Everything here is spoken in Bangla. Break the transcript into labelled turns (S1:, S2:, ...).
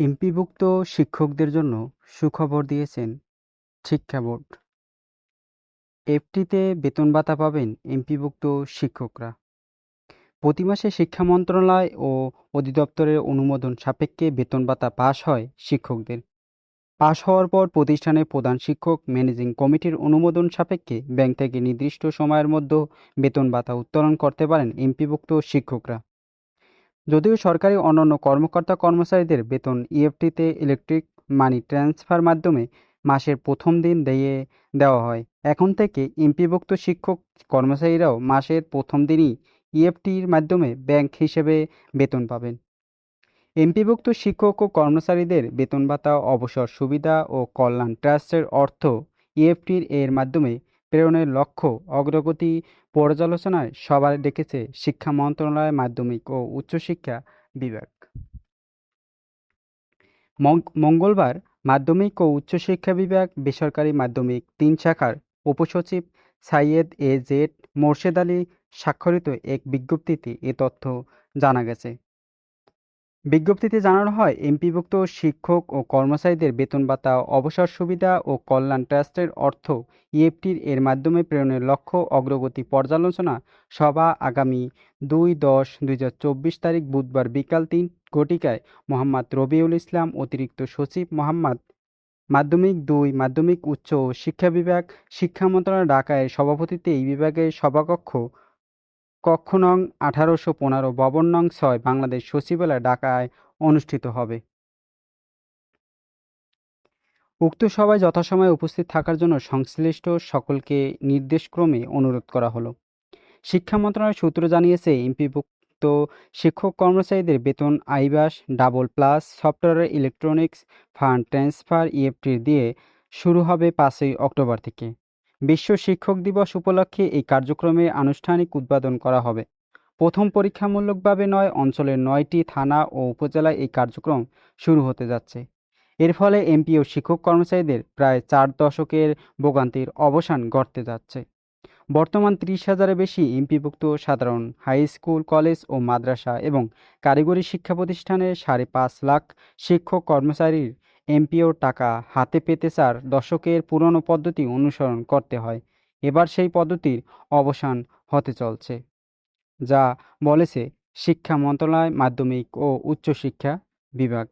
S1: এমপিভুক্ত শিক্ষকদের জন্য সুখবর দিয়েছেন শিক্ষা বোর্ড। এফটিতে বেতন ভাতা পাবেন এমপিভুক্ত শিক্ষকরা। প্রতি মাসে শিক্ষা মন্ত্রণালয় ও অধিদপ্তরের অনুমোদন সাপেক্ষে বেতন ভাতা পাস হয় শিক্ষকদের। পাস হওয়ার পর প্রতিষ্ঠানের প্রধান শিক্ষক, ম্যানেজিং কমিটির অনুমোদন সাপেক্ষে ব্যাংক থেকে নির্দিষ্ট সময়ের মধ্যে বেতন ভাতা উত্তোলন করতে পারেন এমপিভুক্ত শিক্ষকরা। যদিও সরকারি অন্যান্য কর্মকর্তা কর্মচারীদের বেতন ইএফটিতে ইলেকট্রিক মানি ট্রান্সফার মাধ্যমে মাসের প্রথম দিন দিয়ে দেওয়া হয়। এখন থেকে এমপিভুক্ত শিক্ষক কর্মচারীরাও মাসের প্রথম দিনই ইএফটির মাধ্যমে ব্যাংক হিসেবে বেতন পাবেন। এমপিভুক্ত শিক্ষক ও কর্মচারীদের বেতন ভাতা, অবসর সুবিধা ও কল্যাণ ট্রাস্টের অর্থ ইএফটির এর মাধ্যমে প্রেরণের লক্ষ্য, অগ্রগতি পর্যালোচনায় সভা ডেকেছে শিক্ষা মন্ত্রণালয় মাধ্যমিক ও উচ্চশিক্ষা বিভাগ। মঙ্গলবার মাধ্যমিক ও উচ্চশিক্ষা বিভাগ, বেসরকারি মাধ্যমিক তিন শাখার উপসচিব সাইয়েদ এ জেড মোর্শেদ আলী স্বাক্ষরিত এক বিজ্ঞপ্তিতে এ তথ্য জানা গেছে। বিজ্ঞপ্তিতে জানানো হয়, এমপিভুক্ত শিক্ষক ও কর্মচারীদের বেতন ভাতা, অবসর সুবিধা ও কল্যাণ ট্রাস্টের অর্থ ইএফটির এর মাধ্যমে প্রেরণের লক্ষ্য, অগ্রগতি পর্যালোচনা সভা আগামী দুই দশ দুই চব্বিশ তারিখ বুধবার বিকাল তিন ঘটিকায় মোহাম্মদ রবিউল ইসলাম, অতিরিক্ত সচিব মোহাম্মদ মাধ্যমিক দুই, মাধ্যমিক উচ্চ শিক্ষা বিভাগ, শিক্ষা মন্ত্রণালয় ঢাকায় সভাপতিত্বে এই বিভাগের সভাকক্ষ কক্ষ নং আঠারোশো পনেরো ভবন নং ছয়, বাংলাদেশ সচিবালয়, ঢাকায় অনুষ্ঠিত হবে। উক্ত সভায় যথাসময়ে উপস্থিত থাকার জন্য সংশ্লিষ্ট সকলকে নির্দেশক্রমে অনুরোধ করা হলো। শিক্ষা মন্ত্রণালয় সূত্র জানিয়েছে, এমপিভুক্ত শিক্ষক কর্মচারীদের বেতন, iBAS, double plus, software electronics, fund transfer EFT দিয়ে শুরু হবে পাঁচই অক্টোবর থেকে। বিশ্ব শিক্ষক দিবস উপলক্ষে এই কার্যক্রমে আনুষ্ঠানিক উদ্বোধন করা হবে। প্রথম পরীক্ষামূলকভাবে নয়, অঞ্চলের নয়টি থানা ও উপজেলায় এই কার্যক্রম শুরু হতে যাচ্ছে। এর ফলে এমপি ও শিক্ষক কর্মচারীদের প্রায় চার দশকের ভোগান্তির অবসান ঘটতে যাচ্ছে। বর্তমান ত্রিশ হাজারের বেশি এমপিভুক্ত সাধারণ হাই স্কুল, কলেজ ও মাদ্রাসা এবং কারিগরি শিক্ষা প্রতিষ্ঠানের সাড়ে পাঁচ লাখ শিক্ষক কর্মচারীর এমপিওর টাকা হাতে পেতে চার দশকের পুরনো পদ্ধতি অনুসরণ করতে হয়। এবার সেই পদ্ধতির অবসান হতে চলছে। যা বলেছে শিক্ষা মন্ত্রণালয়, মাধ্যমিক ও উচ্চশিক্ষা বিভাগ।